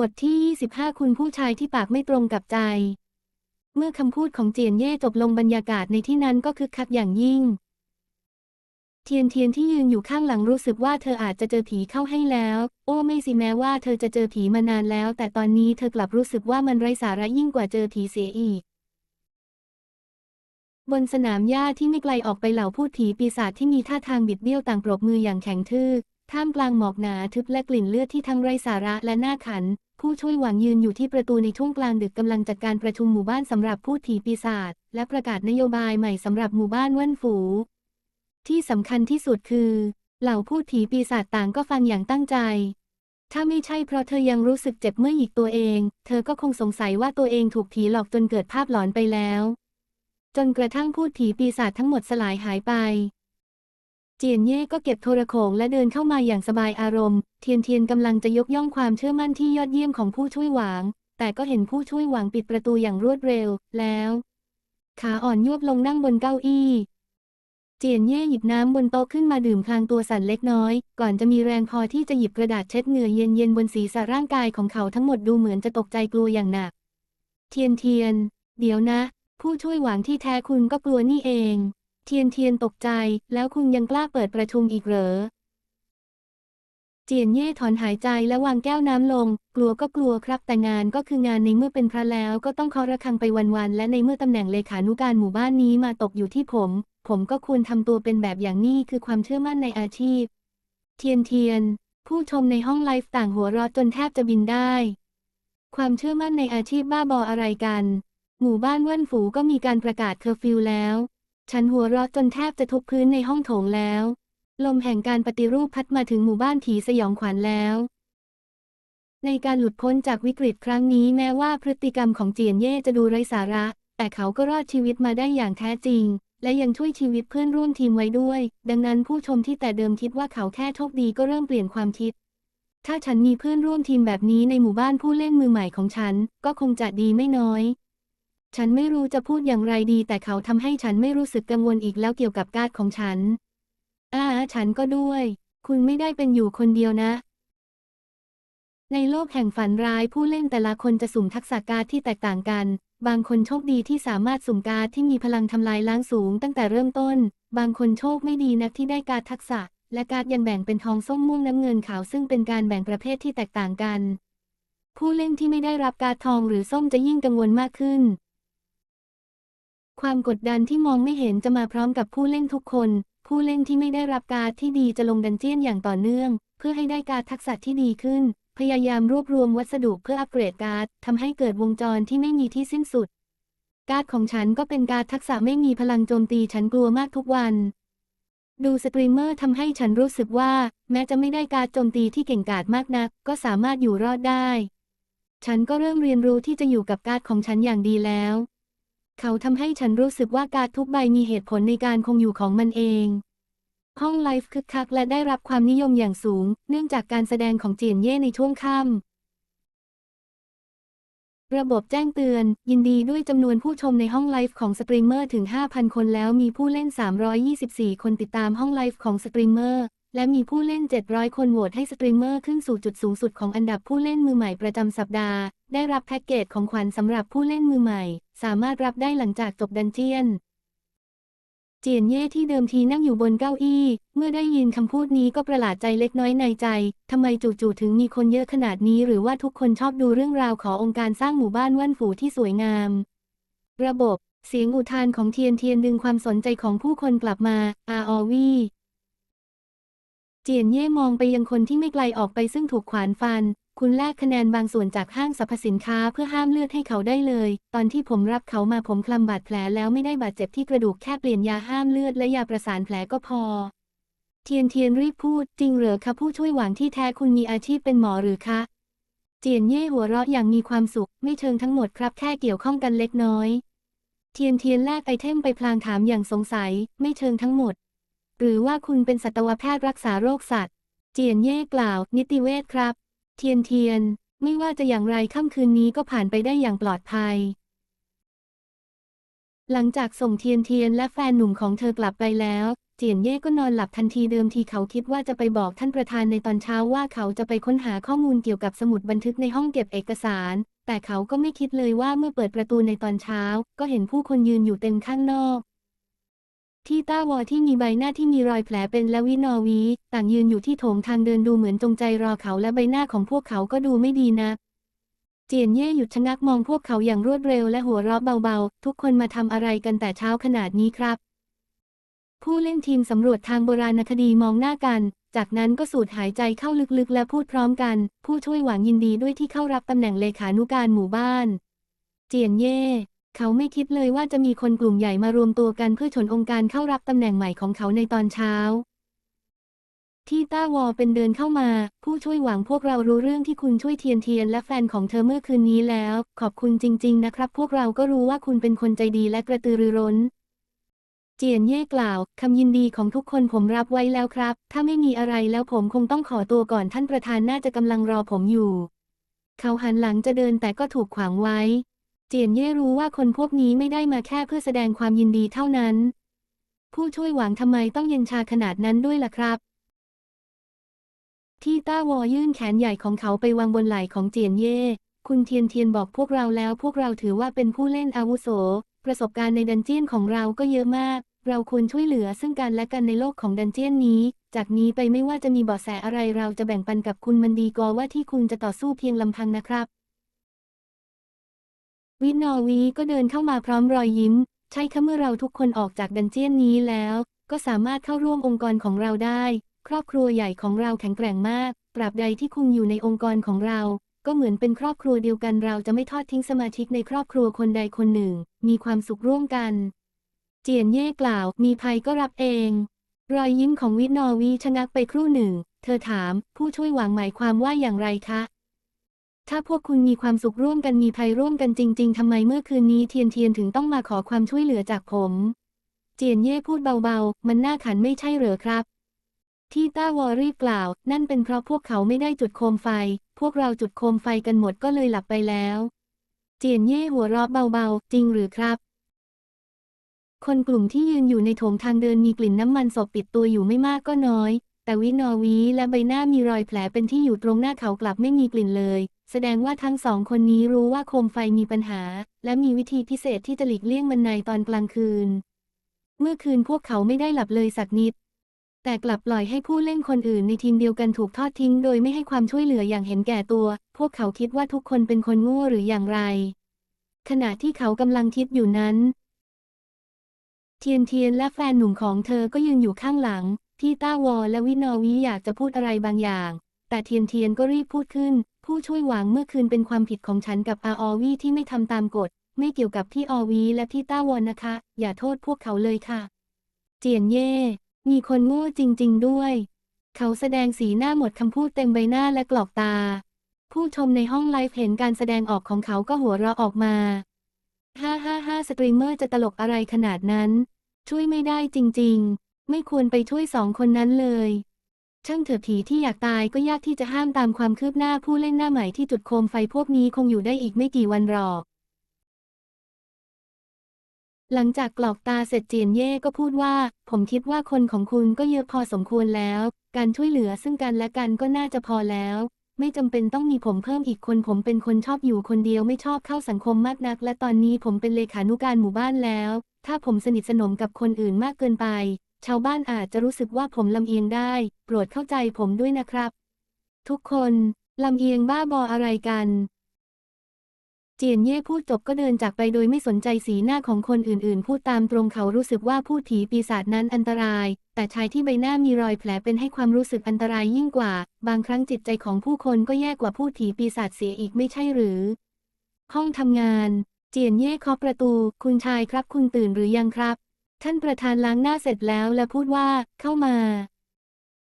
บทที่ 25 คุณผู้ชายที่ปากไม่ตรงกับใจ เมื่อคำพูดของเจียนเย่จบลงบรรยากาศในที่นั้นก็คึกคักอย่างยิ่ง เทียนเทียนที่ยืนอยู่ข้างหลังรู้สึกว่าเธออาจจะเจอผีเข้าให้แล้ว โอ้ไม่สิแม้ว่าเธอจะเจอผีมานานแล้ว แต่ตอนนี้เธอกลับรู้สึกว่ามันไร้สาระยิ่งกว่าเจอผีเสียอีก บนสนามหญ้าที่ไม่ไกลออกไปเหล่าพูดผีปีศาจที่มีท่าทางบิดเบี้ยวต่างปรบมืออย่างแข็งทื่อท่ามกลางหมอกหนาทึบและกลิ่นเลือดที่ทั้งไร้สาระและน่าขัน ผู้ช่วยหวังยืนอยู่ที่ประตูในช่วงกลางดึกกำลังจัดการประชุมหมู่บ้านสำหรับพูดผีปีศาจและประกาศนโยบายใหม่สำหรับหมู่บ้านว่นฝู ที่สำคัญที่สุดคือ เหล่าพูดผีปีศาจต่างก็ฟังอย่างตั้งใจ ถ้าไม่ใช่เพราะเธอยังรู้สึกเจ็บเมื่อหยิกตัวเอง เธอก็คงสงสัยว่าตัวเองถูกผีหลอกจนเกิดภาพหลอนไปแล้ว จนกระทั่งพูดผีปีศาจทั้งหมดสลายหายไป จียนเย่ก็เก็บโทรโขงและเดินเข้ามาอย่างสบายอารมณ์ เทียนเทียนกำลังจะยกย่องความเชื่อมั่นที่ยอดเยี่ยมของผู้ช่วยหวาง แต่ก็เห็นผู้ช่วยหวางปิดประตูอย่างรวดเร็ว แล้ว ขาอ่อนยวบลงนั่งบนเก้าอี้ เจียนเย่หยิบน้ำบนโต๊ะขึ้นมาดื่มพลางตัวสั่นเล็กน้อย ก่อนจะมีแรงพอที่จะหยิบกระดาษเช็ดเหงื่อเย็นๆบนศีรษะร่างกายของเขาทั้งหมดดูเหมือนจะตกใจกลัวอย่างหนัก เทียนเทียน เดี๋ยวนะ ผู้ช่วยหวังที่แท้คุณก็กลัวนี่เอง เทียนเทียนตกใจ แล้วคุณยังกล้าเปิดประชุมอีกเหรอ เจียนเย่ถอนหายใจและวางแก้วน้ำลง กลัวก็กลัวครับแต่งานก็คืองานในเมื่อเป็นพระแล้วก็ต้องเคาะระฆังไปวันๆและในเมื่อตำแหน่งเลขานุการหมู่บ้านนี้มาตกอยู่ที่ผม ผมก็ควรทำตัวเป็นแบบอย่างนี้คือความเชื่อมั่นในอาชีพ เทียนเทียน ผู้ชมในห้องไลฟ์ต่างหัวเราะจนแทบจะบินได้ ความเชื่อมั่นในอาชีพบ้าบออะไรกัน หมู่บ้านเว่นฝูก็มีการประกาศเคอร์ฟิวแล้ว ฉันหัวเราะจนแทบจะทุบพื้นในห้องโถงแล้ว ลมแห่งการปฏิรูปพัดมาถึงหมู่บ้านผีสยองขวัญแล้ว ในการหลุดพ้นจากวิกฤตครั้งนี้แม้ว่าพฤติกรรมของเจียนเย่จะดูไร้สาระ แต่เขาก็รอดชีวิตมาได้อย่างแท้จริง และยังช่วยชีวิตเพื่อนร่วมทีมไว้ด้วย ดังนั้นผู้ชมที่แต่เดิมคิดว่าเขาแค่โชคดีก็เริ่มเปลี่ยนความคิด ถ้าฉันมีเพื่อนร่วมทีมแบบนี้ในหมู่บ้านผู้เล่นมือใหม่ของฉัน ก็คงจะดีไม่น้อย ฉันไม่รู้จะพูดอย่างไรดี แต่เขาทำให้ฉันไม่รู้สึกกังวลอีกแล้วเกี่ยวกับการ์ดของฉันอ่าฉันก็ด้วย คุณไม่ได้เป็นอยู่คนเดียวนะ ในโลกแห่งฝันร้ายผู้เล่นแต่ละคนจะสุ่มทักษะการ์ดที่แตกต่างกัน บางคนโชคดีที่สามารถสุ่มการ์ดที่มีพลังทำลายล้างสูงตั้งแต่เริ่มต้น บางคนโชคไม่ดีนักที่ได้การ์ดทักษะ และการ์ดยันแบ่งเป็นทองส้มม่วงน้ำเงินขาวซึ่งเป็นการแบ่งประเภทที่แตกต่างกัน ผู้เล่นที่ไม่ได้รับการ์ดทองหรือส้มจะยิ่งกังวลมากขึ้น ความกดดันที่มองไม่เห็นจะมาพร้อมกับผู้เล่นทุกคน ผู้เล่นที่ไม่ได้รับการ์ดที่ดีจะลงดันเจียนอย่างต่อเนื่อง เพื่อให้ได้การทักษะที่ดีขึ้น พยายามรวบรวมวัสดุเพื่ออัปเกรดการ์ดทำให้เกิดวงจรที่ไม่มีที่สิ้นสุด การ์ดของฉันก็เป็นการ์ดทักษะไม่มีพลังโจมตีฉันกลัวมากทุกวัน ดูสตรีมเมอร์ทำให้ฉันรู้สึกว่า แม้จะไม่ได้การ์ดโจมตีที่เก่งกาจมากนัก ก็สามารถอยู่รอดได้ ฉันก็เริ่มเรียนรู้ที่จะอยู่กับการ์ดของฉันอย่างดีแล้ว เขาทำให้ฉันรู้สึกว่าการทุกใบมีเหตุผลในการคงอยู่ของมันเอง ห้องไลฟ์คึกคักและได้รับความนิยมอย่างสูง เนื่องจากการแสดงของเจียนเย่ในช่วงค่ำ ระบบแจ้งเตือน ยินดีด้วยจำนวนผู้ชมในห้องไลฟ์ของสตรีมเมอร์ถึง 5,000 คนแล้วมีผู้เล่น 324 คนติดตามห้องไลฟ์ของสตรีมเมอร์ และมีผู้เล่น 700 คนโหวตให้สตรีมเมอร์ขึ้นสู่จุดสูงสุดของอันดับผู้เล่นมือใหม่ประจำสัปดาห์ ได้รับแพ็กเกจของขวัญสำหรับผู้เล่นมือใหม่ สามารถรับได้หลังจากจบดันเจียน เจียนเย่ที่เดิมทีนั่งอยู่บนเก้าอี้ เมื่อได้ยินคำพูดนี้ก็ประหลาดใจเล็กน้อยในใจ ทำไมจู่ๆถึงมีคนเยอะขนาดนี้ หรือว่าทุกคนชอบดูเรื่องราวขององค์การสร้างหมู่บ้านว่านฝูที่สวยงาม ระบบเสียงอุทานของเทียนเทียนดึงความสนใจของผู้คนกลับมา อาอวี เจียนเย่มองไปยังคนที่ไม่ไกลออกไปซึ่งถูกขวานฟัน คุณแลกคะแนนบางส่วนจากห้างสรรพสินค้าเพื่อห้ามเลือดให้เขาได้เลย ตอนที่ผมรับเขามาผมคลำบาดแผลแล้วไม่ได้บาดเจ็บที่กระดูกแค่เปลี่ยนยาห้ามเลือดและยาประสานแผลก็พอ เทียนเทียนรีบพูดจริงเหรอคะผู้ช่วยหวังที่แท้คุณมีอาชีพเป็นหมอหรือคะ เจียนเย่หัวเราะอย่างมีความสุข ไม่เชิงทั้งหมดครับแค่เกี่ยวข้องกันเล็กน้อย เทียนเทียนแลกไอเทมไปพลางถามอย่างสงสัย ไม่เชิงทั้งหมด หรือว่าคุณเป็นสัตวแพทย์รักษาโรคสัตว์ เจียนเย่กล่าว นิติเวชครับ เทียนเทียน ไม่ว่าจะอย่างไรค่ำคืนนี้ก็ผ่านไปได้อย่างปลอดภัย หลังจากส่งเทียนเทียนและแฟนหนุ่มของเธอกลับไปแล้ว เจียนเย่ก็นอนหลับทันทีเดิมทีเขาคิดว่าจะไปบอกท่านประธานในตอนเช้าว่าเขาจะไปค้นหาข้อมูลเกี่ยวกับสมุดบันทึกในห้องเก็บเอกสาร แต่เขาก็ไม่คิดเลยว่าเมื่อเปิดประตูในตอนเช้า ก็เห็นผู้คนยืนอยู่เต็มข้างนอก ที่ต้าวอที่มีใบหน้าที่มีรอยแผลเป็นและวินอวี ต่างยืนอยู่ที่โถงทางเดินดูเหมือนจงใจรอเขาและใบหน้าของพวกเขาก็ดูไม่ดีนักเจียนเย่หยุดชะงักมองพวกเขาอย่างรวดเร็วและหัวเราะเบาๆ ทุกคนมาทำอะไรกันแต่เช้าขนาดนี้ครับ ผู้เล่นทีมสำรวจทางโบราณคดีมองหน้ากัน จากนั้นก็สูดหายใจเข้าลึกๆ และพูดพร้อมกัน ผู้ช่วยหวังยินดีด้วยที่เข้ารับตำแหน่งเลขานุการหมู่บ้าน เจียนเย่ เขาไม่คิดเลยว่าจะมีคนกลุ่มใหญ่มารวมตัวกันเพื่อชนองค์การเข้ารับตำแหน่งใหม่ของเขาในตอนเช้า ที่ต้าวอเป็นเดินเข้ามา ผู้ช่วยหวังพวกเรารู้เรื่องที่คุณช่วยเทียนเทียนและแฟนของเธอเมื่อคืนนี้แล้ว ขอบคุณจริง ๆ นะครับ พวกเราก็รู้ว่าคุณเป็นคนใจดีและกระตือรือร้น เจียนเย่กล่าวคำยินดีของทุกคนผมรับไว้แล้วครับ ถ้าไม่มีอะไรแล้วผมคงต้องขอตัวก่อนท่านประธานน่าจะกำลังรอผมอยู่ เขาหันหลังจะเดินแต่ก็ถูกขวางไว้ เจียนเย่รู้ว่าคนพวกนี้ไม่ได้มาแค่เพื่อแสดงความยินดีเท่านั้น ผู้ช่วยหวังทำไมต้องเย็นชาขนาดนั้นด้วยล่ะครับ ที่ต้าวอยื่นแขนใหญ่ของเขาไปวางบนไหล่ของเจียนเย่ คุณเทียนเทียนบอกพวกเราแล้วพวกเราถือว่าเป็นผู้เล่นอาวุโส ประสบการณ์ในดันเจียนของเราก็เยอะมาก เราควรช่วยเหลือซึ่งกันและกันในโลกของดันเจียนนี้ จากนี้ไปไม่ว่าจะมีเบาะแสอะไรเราจะแบ่งปันกับคุณมันดีกว่าว่าที่คุณจะต่อสู้เพียงลำพังนะครับ วินนอวีก็เดินเข้ามาพร้อมรอยยิ้ม ใช่ค่ะเมื่อเราทุกคนออกจากดันเจียนนี้แล้ว ก็สามารถเข้าร่วมองค์กรของเราได้ ครอบครัวใหญ่ของเราแข็งแกร่งมากตราบใดที่คุณอยู่ในองค์กรของเรา ก็เหมือนเป็นครอบครัวเดียวกันเราจะไม่ทอดทิ้งสมาชิกในครอบครัวคนใดคนหนึ่ง มีความสุขร่วมกัน เจียนเย่กล่าว มีภัยก็รับเอง รอยยิ้มของวินอวีชะงักไปครู่หนึ่ง เธอถาม ผู้ช่วยหวังหมายความว่าอย่างไรคะ ถ้าพวกคุณมีความสุขร่วมกันมีภัยร่วมกันจริง ๆ ทำไมเมื่อคืนนี้เทียนเทียนถึงต้องมาขอความช่วยเหลือจากผม เจียนเย่พูดเบาๆ มันน่าขันไม่ใช่เหรอครับ ที่ต้าวอรีบกล่าว นั่นเป็นเพราะพวกเขาไม่ได้จุดโคมไฟ พวกเราจุดโคมไฟกันหมดก็เลยหลับไปแล้ว เจียนเย่หัวเราะเบาๆ จริงหรือครับ คนกลุ่มที่ยืนอยู่ในโถงทางเดินมีกลิ่นน้ำมันศพปิดตัวอยู่ไม่มากก็น้อย แต่วินอวีและใบหน้ามีรอยแผลเป็นที่อยู่ตรงหน้าเขากลับไม่มีกลิ่นเลย แสดงว่าทั้งสองคนนี้รู้ว่าโคมไฟมีปัญหา และมีวิธีพิเศษที่จะหลีกเลี่ยงมันในตอนกลางคืน เมื่อคืนพวกเขาไม่ได้หลับเลยสักนิด แต่กลับปล่อยให้ผู้เล่นคนอื่นในทีมเดียวกันถูกทอดทิ้ง โดยไม่ให้ความช่วยเหลืออย่างเห็นแก่ตัว พวกเขาคิดว่าทุกคนเป็นคนโง่หรืออย่างไร ขณะที่เขากำลังคิดอยู่นั้น เทียนเทียนและแฟนหนุ่มของเธอก็ยืนอยู่ข้างหลัง ที่ต้าวอและวินอวีอยากจะพูดอะไรบางอย่าง แต่เทียนเทียนก็รีบพูดขึ้น ผู้ช่วยหวังเมื่อคืนเป็นความผิดของฉันกับอาอวีที่ไม่ทำตามกฎ ไม่เกี่ยวกับพี่ออวีและพี่ต้าวอนนะคะ อย่าโทษพวกเขาเลยค่ะ เจียนเย่ มีคนโง่จริง ๆ ด้วย เขาแสดงสีหน้าหมดคำพูดเต็มใบหน้าและกรอกตา ผู้ชมในห้องไลฟ์เห็นการแสดงออกของเขาก็หัวเราะออกมาฮ่าฮ่าฮ่าสตรีมเมอร์จะตลกอะไรขนาดนั้น ช่วยไม่ได้จริง ๆ ไม่ควรไปช่วยสองคนนั้นเลย ช่างเถอะผีที่อยากตายก็ยากที่จะห้ามตามความคืบหน้าผู้เล่นหน้าใหม่ที่จุดโคมไฟพวกนี้คงอยู่ได้อีกไม่กี่วันหรอก หลังจากกรอกตาเสร็จเจียนเย่ก็พูดว่า ผมคิดว่าคนของคุณก็เยอะพอสมควรแล้ว การช่วยเหลือซึ่งกันและกันก็น่าจะพอแล้ว ไม่จำเป็นต้องมีผมเพิ่มอีกคนผมเป็นคนชอบอยู่คนเดียวไม่ชอบเข้าสังคมมากนัก และตอนนี้ผมเป็นเลขานุการหมู่บ้านแล้ว ถ้าผมสนิทสนมกับคนอื่นมากเกินไป ชาวบ้านอาจจะรู้สึกว่าผมลำเอียงได้ โปรดเข้าใจผมด้วยนะครับ ทุกคนลำเอียงบ้าบออะไรกัน เจียนเย่พูดจบก็เดินจากไปโดยไม่สนใจสีหน้าของคนอื่นๆ พูดตามตรงเขารู้สึกว่าพูดผีปีศาจนั้นอันตราย แต่ชายที่ใบหน้ามีรอยแผลเป็นให้ความรู้สึกอันตรายยิ่งกว่า บางครั้งจิตใจของผู้คนก็แย่กว่าพูดผีปีศาจเสียอีกไม่ใช่หรือ ห้องทำงาน เจียนเย่เคาะประตู คุณชายครับ คุณตื่นหรือยังครับ ท่านประธานล้างหน้าเสร็จแล้วและพูดว่า เข้ามา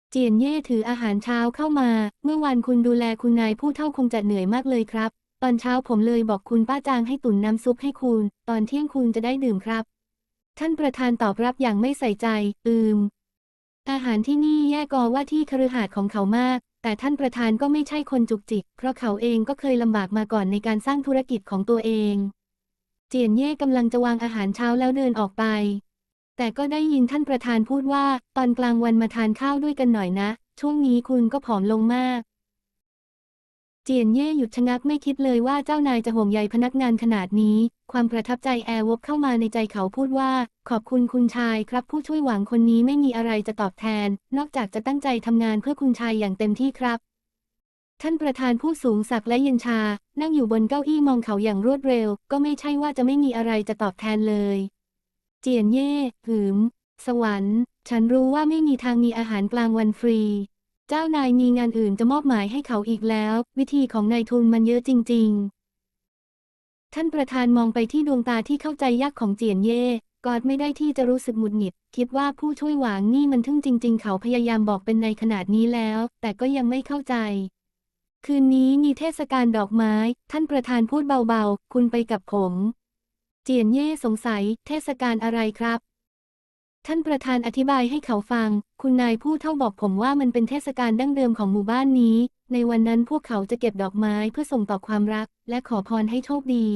เจียนเย่ถืออาหารเช้าเข้ามา เมื่อวานคุณดูแลคุณนายผู้เท่าคงจะเหนื่อยมากเลยครับ ตอนเช้าผมเลยบอกคุณป้าจางให้ตุ๋นน้ำซุปให้คุณ ตอนเที่ยงคุณจะได้ดื่มครับ ท่านประธานตอบรับอย่างไม่ใส่ใจ อืม อาหารที่นี่แย่กอว่าที่คฤหาสน์ของเขามาก แต่ท่านประธานก็ไม่ใช่คนจุกจิก เพราะเขาเองก็เคยลำบากมาก่อนในการสร้างธุรกิจของตัวเอง เจียนเย่กำลังจะวางอาหารเช้าแล้วเดินออกไป แต่ก็ได้ยินท่านประธานพูดว่า ตอนกลางวันมาทานข้าวด้วยกันหน่อยนะ ช่วงนี้คุณก็ผอมลงมาก เจียนเย่หยุดชะงักไม่คิดเลยว่าเจ้านายจะห่วงใยพนักงานขนาดนี้ ความประทับใจแอร์วบเข้ามาในใจเขาพูดว่า ขอบคุณคุณชายครับผู้ช่วยหวังคนนี้ไม่มีอะไรจะตอบแทน นอกจากจะตั้งใจทำงานเพื่อคุณชายอย่างเต็มที่ครับท่านประธานผู้สูงศักดิ์และเย็นชา นั่งอยู่บนเก้าอี้มองเขาอย่างรวดเร็ว ก็ไม่ใช่ว่าจะไม่มีอะไรจะตอบแทนเลย เจียนเย่หืม สวรรค์ ฉันรู้ว่าไม่มีทางมีอาหารกลางวันฟรี เจ้านายมีงานอื่นจะมอบหมายให้เขาอีกแล้ว วิธีของนายทุนมันเยอะจริง ๆ ท่านประธานมองไปที่ดวงตาที่เข้าใจยากของเจียนเย่กอดไม่ได้ที่จะรู้สึกหงุดหงิด คิดว่าผู้ช่วยหวางนี่มันทึ่งจริง ๆ เขาพยายามบอกเป็นในขนาดนี้แล้ว แต่ก็ยังไม่เข้าใจ คืนนี้มีเทศกาลดอกไม้ ท่านประธานพูดเบาๆ คุณไปกับผม เจียนเย่สงสัย เทศกาลอะไรครับ ท่านประธานอธิบายให้เขาฟัง คุณนายผู้เท่าบอกผมว่ามันเป็นเทศกาลดั้งเดิมของหมู่บ้านนี้ ในวันนั้นพวกเขาจะเก็บดอกไม้เพื่อส่งต่อความรัก และขอพรให้โชคดี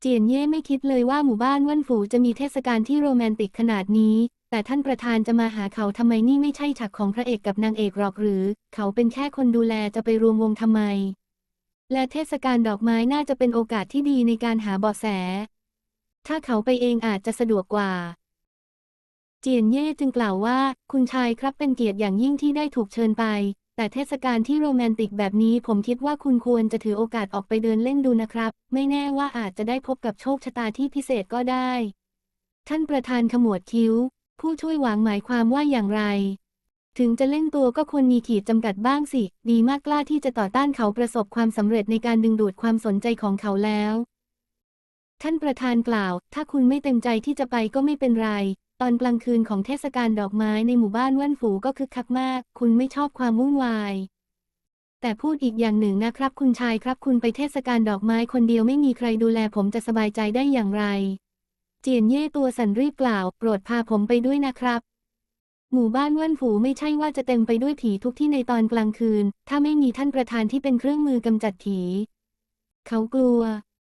เจียนเย่ไม่คิดเลยว่าหมู่บ้านว่านฝูจะมีเทศกาลที่โรแมนติกขนาดนี้ แต่ท่านประธานจะมาหาเขาทำไมนี่ไม่ใช่ฉากของพระเอกกับนางเอกหรอกหรือ เขาเป็นแค่คนดูแลจะไปรวมวงทำไม และเทศกาลดอกไม้น่าจะเป็นโอกาสที่ดีในการหาเบาะแส ถ้าเขาไปเองอาจจะสะดวกกว่า เจียนเย่จึงกล่าวว่า คุณชายครับเป็นเกียรติอย่างยิ่งที่ได้ถูกเชิญไป แต่เทศกาลที่โรแมนติกแบบนี้ผมคิดว่าคุณควรจะถือโอกาสออกไปเดินเล่นดูนะครับ ไม่แน่ว่าอาจจะได้พบกับโชคชะตาที่พิเศษก็ได้ ท่านประธานขมวดคิ้ว ผู้ช่วยหวังหมายความว่าอย่างไร ถึงจะเล่นตัวก็ควรมีขีดจำกัดบ้างสิ ดีมากกล้าที่จะต่อต้านเขาประสบความสำเร็จในการดึงดูดความสนใจของเขาแล้ว ท่านประธานกล่าว ถ้าคุณไม่เต็มใจที่จะไปก็ไม่เป็นไร ตอนกลางคืนของเทศกาลดอกไม้ในหมู่บ้านว่านฝูก็คึกคักมาก คุณไม่ชอบความวุ่นวาย แต่พูดอีกอย่างหนึ่งนะครับ คุณชายครับคุณไปเทศกาลดอกไม้คนเดียวไม่มีใครดูแลผมจะสบายใจได้อย่างไร เจียนเย่ตัวสันรีบกล่าว โปรดพาผมไปด้วยนะครับ หมู่บ้านว่านฝูไม่ใช่ว่าจะเต็มไปด้วยผีทุกที่ในตอนกลางคืน ถ้าไม่มีท่านประธานที่เป็นเครื่องมือกำจัดผี เขากลัว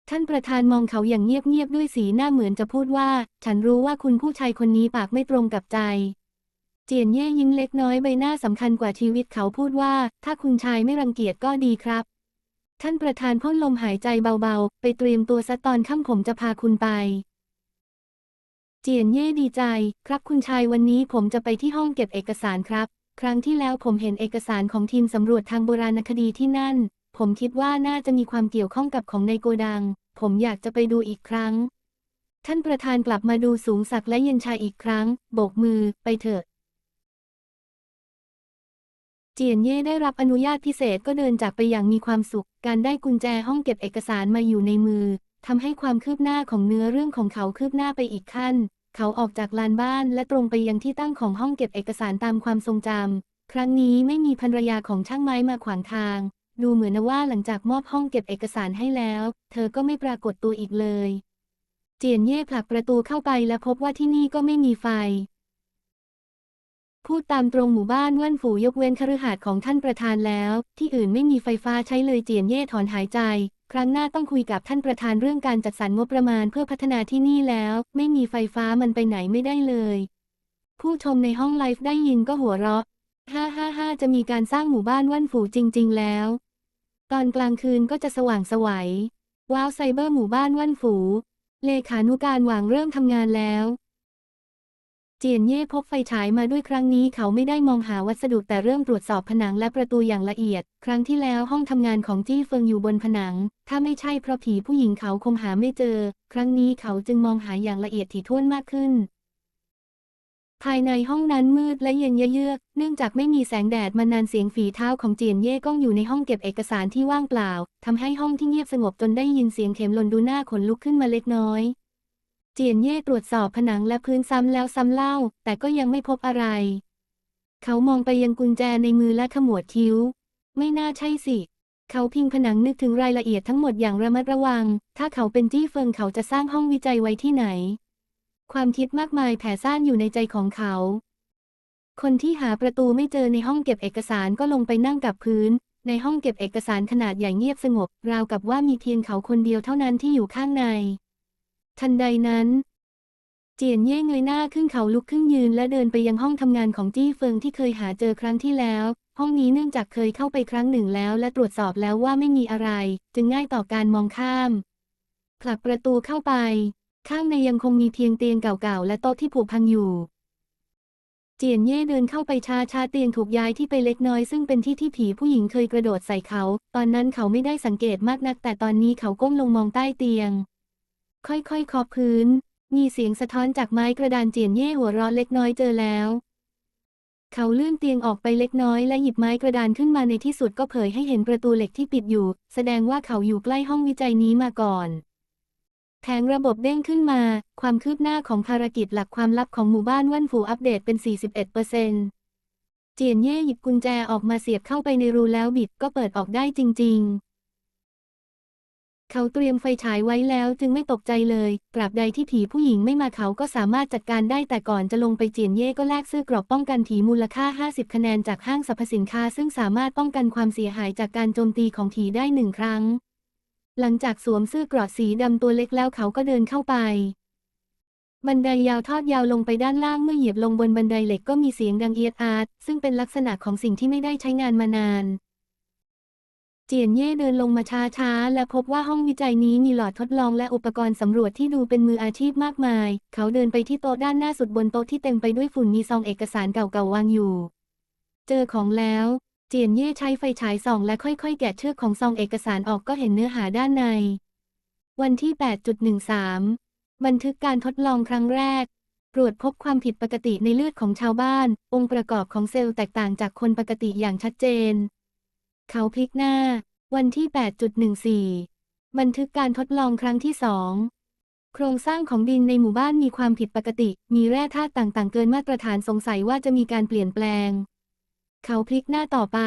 ท่านประธานมองเขาอย่างเงียบๆด้วยสีหน้าเหมือนจะพูดว่า ฉันรู้ว่าคุณผู้ชายคนนี้ปากไม่ตรงกับใจ เจียนเย่ยิ้มเล็กน้อยใบหน้าสำคัญกว่าชีวิตเขาพูดว่า ถ้าคุณชายไม่รังเกียจก็ดีครับ ท่านประธานพ่นลมหายใจเบาๆ ไปเตรียมตัวซะตอนค่ำผมจะพาคุณไป เจียนเย่ดีใจ ครับคุณชายวันนี้ผมจะไปที่ห้องเก็บเอกสารครับ ครั้งที่แล้วผมเห็นเอกสารของทีมสำรวจทางโบราณคดีที่นั่น ผมคิดว่าน่าจะมีความเกี่ยวข้องกับของในโกดัง ผมอยากจะไปดูอีกครั้ง ท่านประธานกลับมาดูสูงศักดิ์และเย็นชายอีกครั้ง โบกมือ ไปเถอะ เจียนเย่ได้รับอนุญาตพิเศษก็เดินจากไปอย่างมีความสุข การได้กุญแจห้องเก็บเอกสารมาอยู่ในมือทำให้ความคืบหน้าของเนื้อเรื่องของเขาคืบหน้าไปอีกขั้น เขาออกจากลานบ้านและตรงไปยังที่ตั้งของห้องเก็บเอกสารตามความทรงจำ ครั้งนี้ไม่มีภรรยาของช่างไม้มาขวางทาง ดูเหมือนว่าหลังจากมอบห้องเก็บเอกสารให้แล้ว เธอก็ไม่ปรากฏตัวอีกเลย เจียนเย่ผลักประตูเข้าไปและพบว่าที่นี่ก็ไม่มีไฟ พูดตามตรงหมู่บ้านว่านฝูยกเว้นคฤหาสน์ของท่านประธานแล้ว ที่อื่นไม่มีไฟฟ้าใช้เลยเจียนเย่ถอนหายใจ ครั้งหน้าต้องคุยกับท่านประธานเรื่องการจัดสรรงบประมาณเพื่อพัฒนาที่นี่แล้ว ไม่มีไฟฟ้ามันไปไหนไม่ได้เลย ผู้ชมในห้องไลฟ์ได้ยินก็หัวเราะฮ่าฮ่าฮ่าจะมีการสร้างหมู่บ้านว่านฝูจริง ๆ แล้ว ตอนกลางคืนก็จะสว่างสวัยว้าวไซเบอร์หมู่บ้านว่านฝู เลขานุการหวังเริ่มทำงานแล้ว เจียนเย่พกไฟฉายมาด้วยครั้งนี้เขาไม่ได้มองหาวัสดุแต่เริ่มตรวจสอบผนังและประตูอย่างละเอียด ครั้งที่แล้วห้องทำงานของจี้เฟิงอยู่บนผนัง ถ้าไม่ใช่เพราะผีผู้หญิงเขาคงหาไม่เจอ ครั้งนี้เขาจึงมองหาอย่างละเอียดถี่ถ้วนมากขึ้น ภายในห้องนั้นมืดและเย็นเยือก เนื่องจากไม่มีแสงแดดมานานเสียงฝีเท้าของเจียนเย่ก้องอยู่ในห้องเก็บเอกสารที่ว่างเปล่าทำให้ห้องที่เงียบสงบจนได้ยินเสียงเข็มหล่นดูหน้าขนลุกขึ้นมาเล็กน้อย เจียนเย่ตรวจสอบผนังและพื้นซ้ำแล้วซ้ำเล่า แต่ก็ยังไม่พบอะไร เขามองไปยังกุญแจในมือและขมวดคิ้ว ไม่น่าใช่สิ เขาพิงผนังนึกถึงรายละเอียดทั้งหมดอย่างระมัดระวัง ถ้าเขาเป็นจี้เฟิงเขาจะสร้างห้องวิจัยไว้ที่ไหน ความคิดมากมายแผ่ซ่านอยู่ในใจของเขา คนที่หาประตูไม่เจอในห้องเก็บเอกสารก็ลงไปนั่งกับพื้น ในห้องเก็บเอกสารขนาดใหญ่เงียบสงบ ราวกับว่ามีเพียงเขาคนเดียวเท่านั้นที่อยู่ข้างใน ทันใดนั้นเจียนเย่เงยหน้าขึ้นเขาลุกขึ้นยืนและเดินไปยังห้องทำงานของจี้เฟิงที่เคยหาเจอครั้งที่แล้ว ห้องนี้เนื่องจากเคยเข้าไปครั้งหนึ่งแล้วและตรวจสอบแล้วว่าไม่มีอะไร จึงง่ายต่อการมองข้าม ผลักประตูเข้าไป ข้างในยังคงมีเพียงเตียงเก่าๆและโต๊ะที่ผุพังอยู่ เจียนเย่เดินเข้าไปช้าช้าเตียงถูกย้ายที่ไปเล็กน้อยซึ่งเป็นที่ที่ผีผู้หญิงเคยกระโดดใส่เขา ตอนนั้นเขาไม่ได้สังเกตมากนัก แต่ตอนนี้เขาก้มลงมองใต้เตียง ค่อยๆเคาะพื้น มีเสียงสะท้อนจากไม้กระดานเจียนเย่หัวเราะเล็กน้อยเจอแล้ว เขาเลื่อนเตียงออกไปเล็กน้อยและหยิบไม้กระดานขึ้นมาในที่สุดก็เผยให้เห็นประตูเหล็กที่ปิดอยู่ แสดงว่าเขาอยู่ใกล้ห้องวิจัยนี้มาก่อนแผงระบบเด้งขึ้นมา ความคืบหน้าของภารกิจหลักความลับของหมู่บ้านว่านฝูอัปเดตเป็น 41%เจียนเย่หยิบกุญแจออกมาเสียบเข้าไปในรูแล้วบิดก็เปิดออกได้จริง ๆ เขาเตรียมไฟฉายไว้แล้วจึงไม่ตกใจเลยตราบใดที่ผีผู้หญิงไม่มาเขาก็สามารถจัดการได้แต่ก่อนจะลงไปเจียนเย่ก็แลกเสื้อกรอบป้องกันผีมูลค่า 50 คะแนนจากห้างสรรพสินค้า ซึ่งสามารถป้องกันความเสียหายจากการโจมตีของผีได้หนึ่งครั้ง หลังจากสวมเสื้อกรอดสีดำตัวเล็กแล้วเขาก็เดินเข้าไปบันไดยาวทอดยาวลงไปด้านล่างเมื่อเหยียบลงบนบันไดเหล็กก็มีเสียงดังเอียดอาร์ตซึ่งเป็นลักษณะของสิ่งที่ไม่ได้ใช้งานมานาน เจียนเย่เดินลงมาช้าๆ และพบว่าห้องวิจัยนี้มีหลอดทดลองและอุปกรณ์สำรวจที่ดูเป็นมืออาชีพมากมาย เขาเดินไปที่โต๊ะด้านหน้าสุดบนโต๊ะที่เต็มไปด้วยฝุ่นมีซองเอกสารเก่าๆวางอยู่ เจอของแล้ว เจียนเย่ใช้ไฟฉายส่อง และค่อยๆ แกะเชือกของซองเอกสารออกก็เห็นเนื้อหาด้านใน วันที่ 8.13 บันทึกการทดลองครั้งแรก ตรวจพบความผิดปกติในเลือดของชาวบ้าน องค์ประกอบของเซลล์แตกต่างจากคนปกติอย่างชัดเจน เขาพลิกหน้า วันที่ 8.14 บันทึกการทดลองครั้งที่สองโครงสร้างของดินในหมู่บ้านมีความผิดปกติ มีแร่ธาตุต่างๆ เกินมาตรฐานสงสัยว่าจะมีการเปลี่ยนแปลง เขาพลิกหน้าต่อไป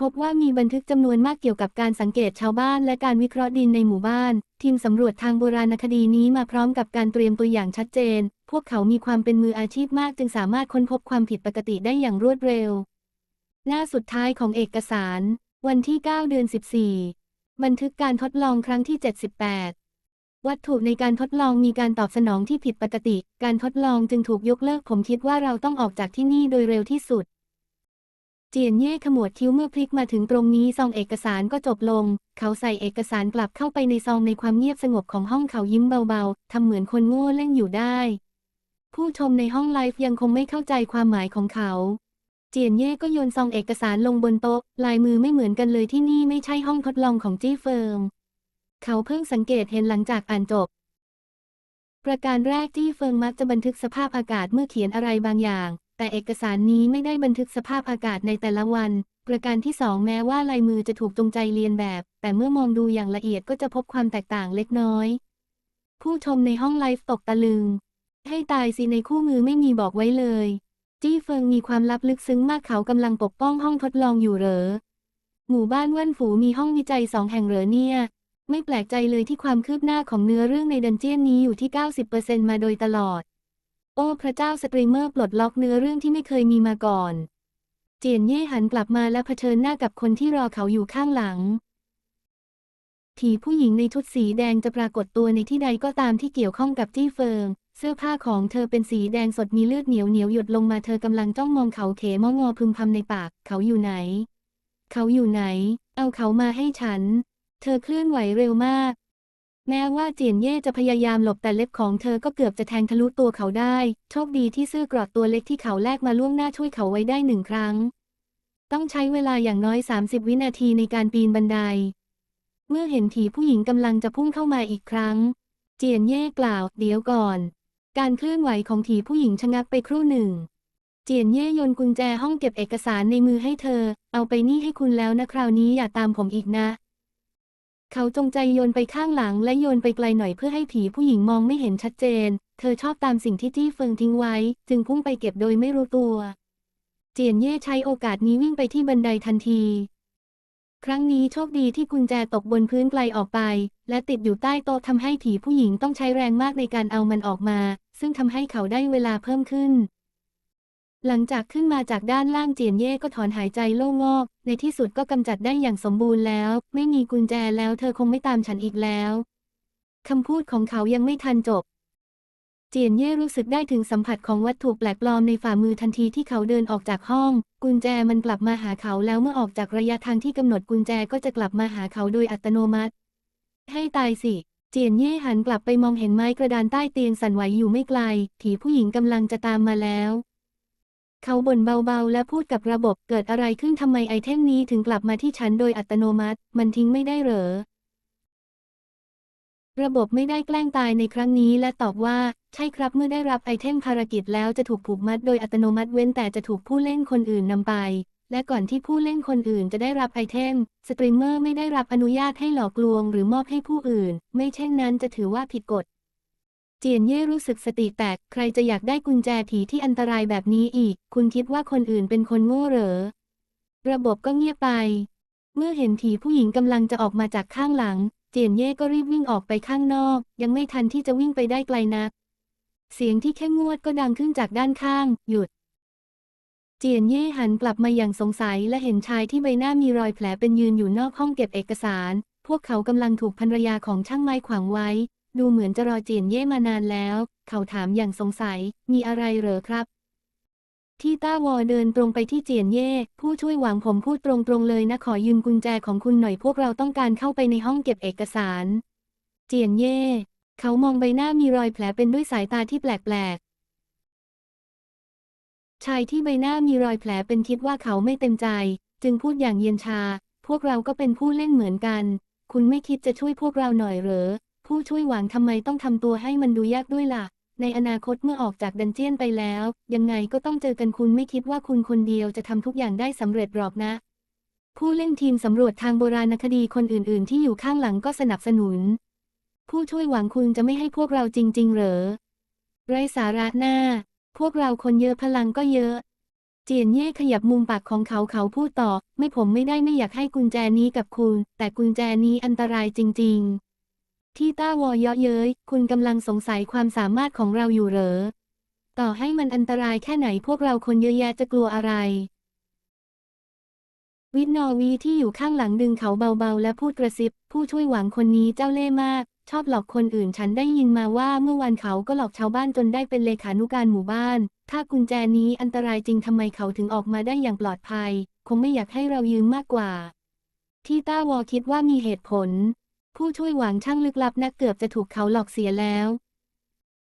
พบว่ามีบันทึกจำนวนมากเกี่ยวกับการสังเกตชาวบ้านและการวิเคราะห์ดินในหมู่บ้าน ทีมสำรวจทางโบราณคดีนี้มาพร้อมกับการเตรียมตัวอย่างชัดเจน พวกเขามีความเป็นมืออาชีพมากจึงสามารถค้นพบความผิดปกติได้อย่างรวดเร็ว หน้าสุดท้ายของเอกสาร วันที่ 9 เดือน 14 บันทึกการทดลองครั้งที่ 78 วัตถุในการทดลองมีการตอบสนองที่ผิดปกติ การทดลองจึงถูกยกเลิกผมคิดว่าเราต้องออกจากที่นี่โดยเร็วที่สุด เจียนเย่ขมวดคิ้วเมื่อพลิกมาถึงตรงนี้ซองเอกสารก็จบลง เขาใส่เอกสารกลับเข้าไปในซองในความเงียบสงบของห้องเขายิ้มเบาๆทำเหมือนคนโง่เล่นอยู่ได้ ผู้ชมในห้องไลฟ์ยังคงไม่เข้าใจความหมายของเขา เจียนเย่ก็โยนซองเอกสารลงบนโต๊ะ ลายมือไม่เหมือนกันเลยที่นี่ไม่ใช่ห้องทดลองของจี้เฟิงเขาเพิ่งสังเกตเห็นหลังจากอ่านจบ ประการแรกจี้เฟิงมักจะบันทึกสภาพอากาศเมื่อเขียนอะไรบางอย่าง แต่เอกสารนี้ไม่ได้บันทึกสภาพอากาศในแต่ละวัน ประการที่สองแม้ว่าลายมือจะถูกจงใจเรียนแบบ แต่เมื่อมองดูอย่างละเอียดก็จะพบความแตกต่างเล็กน้อย ผู้ชมในห้องไลฟ์ตกตะลึง ให้ตายสิในคู่มือไม่มีบอกไว้เลย จี้เฟิงมีความลับลึกซึ้งมากเขากำลังปกป้องห้องทดลองอยู่เหรอ หมู่บ้านว่านฝูมีห้องวิจัยสองแห่งเหรอเนี่ย ไม่แปลกใจเลยที่ความคืบหน้าของเนื้อเรื่องในดันเจียนนี้อยู่ที่ 90%มาโดยตลอด โอ้พระเจ้าสตรีมเมอร์ปลดล็อกเนื้อเรื่องที่ไม่เคยมีมาก่อน เจียนเย่หันกลับมาและเผชิญหน้ากับคนที่รอเขาอยู่ข้างหลังผีผู้หญิงในชุดสีแดงจะปรากฏตัวในที่ใดก็ตามที่เกี่ยวข้องกับจี้เฟิง เสื้อผ้าของเธอเป็นสีแดงสดมีเลือดเหนียวเหนียวหยดลงมาเธอกำลังจ้องมองเขาเขมองอพึมพำในปาก เขาอยู่ไหน เขาอยู่ไหน เอาเขามาให้ฉัน เธอเคลื่อนไหวเร็วมาก แม้ว่าเจียนเย่จะพยายามหลบแต่เล็บของเธอก็เกือบจะแทงทะลุตัวเขาได้ โชคดีที่เสื้อกรอดตัวเล็กที่เขาแลกมาล่วงหน้าช่วยเขาไว้ได้หนึ่งครั้ง ต้องใช้เวลาอย่างน้อย 30 วินาทีในการปีนบันได เมื่อเห็นผีผู้หญิงกำลังจะพุ่งเข้ามาอีกครั้ง เจียนเย่กล่าว เดี๋ยวก่อน การเคลื่อนไหวของผีผู้หญิงชะงักไปครู่หนึ่ง เจียนเย่โยนกุญแจห้องเก็บเอกสารในมือให้เธอ เอาไปนี่ให้คุณแล้วนะคราวนี้อย่าตามผมอีกนะ เขาจงใจโยนไปข้างหลังและโยนไปไกลหน่อยเพื่อให้ผีผู้หญิงมองไม่เห็นชัดเจน เธอชอบตามสิ่งที่จี้เฟิงทิ้งไว้ จึงพุ่งไปเก็บโดยไม่รู้ตัว เจียนเย่ใช้โอกาสนี้วิ่งไปที่บันไดทันที ครั้งนี้โชคดีที่กุญแจตกบนพื้นไกลออกไป และติดอยู่ใต้โต๊ะทำให้ผีผู้หญิงต้องใช้แรงมากในการเอามันออกมา ซึ่งทำให้เขาได้เวลาเพิ่มขึ้น หลังจากขึ้นมาจากด้านล่างเจียนเย่ก็ถอนหายใจโล่งอกในที่สุดก็กำจัดได้อย่างสมบูรณ์แล้ว ไม่มีกุญแจแล้วเธอคงไม่ตามฉันอีกแล้วคำพูดของเขายังไม่ทันจบ เจียนเย่รู้สึกได้ถึงสัมผัสของวัตถุแปลกปลอมในฝ่ามือทันทีที่เขาเดินออกจากห้อง กุญแจมันกลับมาหาเขาแล้วเมื่อออกจากระยะทางที่กำหนดกุญแจก็จะกลับมาหาเขาโดยอัตโนมัติ ให้ตายสิ เจียนเย่หันกลับไปมองเห็นไม้กระดานใต้เตียงสั่นไหวอยู่ไม่ไกล ผีผู้หญิงกำลังจะตามมาแล้ว เขาบ่นเบาๆ และพูดกับระบบเกิดอะไรขึ้นทำไมไอเทมนี้ถึงกลับมาที่ฉันโดยอัตโนมัติ มันทิ้งไม่ได้เหรอระบบไม่ได้แกล้งตายในครั้งนี้และตอบว่า ใช่ครับเมื่อได้รับไอเทมภารกิจแล้วจะถูกผูกมัดโดยอัตโนมัติเว้นแต่จะถูกผู้เล่นคนอื่นนำไป และก่อนที่ผู้เล่นคนอื่นจะได้รับไอเทม สตรีมเมอร์ไม่ได้รับอนุญาตให้หลอกลวงหรือมอบให้ผู้อื่น ไม่เช่นนั้นจะถือว่าผิดกฎ เจียนเย่รู้สึกสติแตก ใครจะอยากได้กุญแจผีที่อันตรายแบบนี้อีก คุณคิดว่าคนอื่นเป็นคนโง่เหรอ ระบบก็เงียบไป เมื่อเห็นผีผู้หญิงกำลังจะออกมาจากข้างหลัง เจียนเย่ก็รีบวิ่งออกไปข้างนอก ยังไม่ทันที่จะวิ่งไปได้ไกลนัก เสียงที่เข้มงวดก็ดังขึ้นจากด้านข้าง หยุด เจียนเย่หันกลับมาอย่างสงสัยและเห็นชายที่ใบหน้ามีรอยแผลเป็นยืนอยู่นอกห้องเก็บเอกสาร พวกเขากำลังถูกภรรยาของช่างไม้ขวางไว้ ดูเหมือนจะรอเจียนเย่มานานแล้ว เขาถามอย่างสงสัย มีอะไรเหรอครับ ที่ต้าวอเดินตรงไปที่เจียนเย่ ผู้ช่วยหวังผมพูดตรงๆเลยนะขอยืมกุญแจของคุณหน่อยพวกเราต้องการเข้าไปในห้องเก็บเอกสาร เจียนเย่ เขามองใบหน้ามีรอยแผลเป็นด้วยสายตาที่แปลกๆ ชายที่ใบหน้ามีรอยแผลเป็นคิดว่าเขาไม่เต็มใจ จึงพูดอย่างเย็นชา พวกเราก็เป็นผู้เล่นเหมือนกัน คุณไม่คิดจะช่วยพวกเราหน่อยเหรอ ผู้ช่วยหวังทำไมต้องทำตัวให้มันดูยากด้วยล่ะ ในอนาคตเมื่อออกจากดันเจียนไปแล้ว ยังไงก็ต้องเจอกันคุณไม่คิดว่าคุณคนเดียวจะทำทุกอย่างได้สำเร็จหรอกนะ ผู้เล่นทีมสำรวจทางโบราณคดีคนอื่น ๆ ที่อยู่ข้างหลังก็สนับสนุน ผู้ช่วยหวังคุณจะไม่ให้พวกเราจริง ๆ เหรอ ไรสาระหน้า พวกเราคนเยอะพลังก็เยอะ เจียนเย่ขยับมุมปากของเขาเขาพูดต่อ ไม่ผมไม่ได้ไม่อยากให้กุญแจนี้กับคุณ แต่กุญแจนี้อันตรายจริง ๆ ที่ต้าวอเยาะเย้ย คุณกำลังสงสัยความสามารถของเราอยู่เหรอ ต่อให้มันอันตรายแค่ไหนพวกเราคนเยอะแยะจะกลัวอะไรวิทนอวีที่อยู่ข้างหลังดึงเขาเบาๆ และพูดกระซิบ ผู้ช่วยหวังคนนี้เจ้าเล่ห์มาก ชอบหลอกคนอื่นฉันได้ยินมาว่าเมื่อวันเขาก็หลอกชาวบ้านจนได้เป็นเลขานุการหมู่บ้าน ถ้ากุญแจนี้อันตรายจริงทำไมเขาถึงออกมาได้อย่างปลอดภัย คงไม่อยากให้เรายืมมากกว่า ที่ต้าวอคิดว่ามีเหตุผล ผู้ช่วยหวังช่างลึกลับนักเกือบจะถูกเขาหลอกเสียแล้ว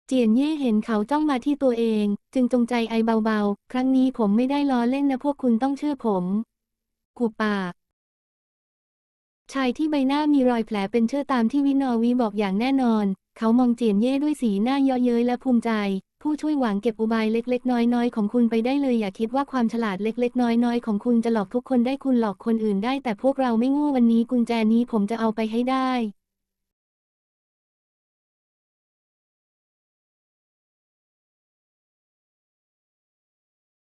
เจียนเย่เห็นเขาจ้องมาที่ตัวเอง จึงจงใจไอเบาๆ ครั้งนี้ผมไม่ได้ล้อเล่นนะพวกคุณต้องเชื่อผมกูปาก ชายที่ใบหน้ามีรอยแผลเป็นเชื่อตามที่วินอวีบอกอย่างแน่นอน เขามองเจียนเย่ด้วยสีหน้าเยาะเย้ยและภูมิใจ ผู้ช่วยหวังเก็บอุบายเล็ก ๆ น้อยๆ ของคุณไปได้เลยอย่าคิดว่าความฉลาดเล็ก ๆ น้อยๆ ของคุณจะหลอกทุกคนได้คุณหลอกคนอื่นได้แต่พวกเราไม่โง่วันนี้กุญแจนี้ผมจะเอาไปให้ได้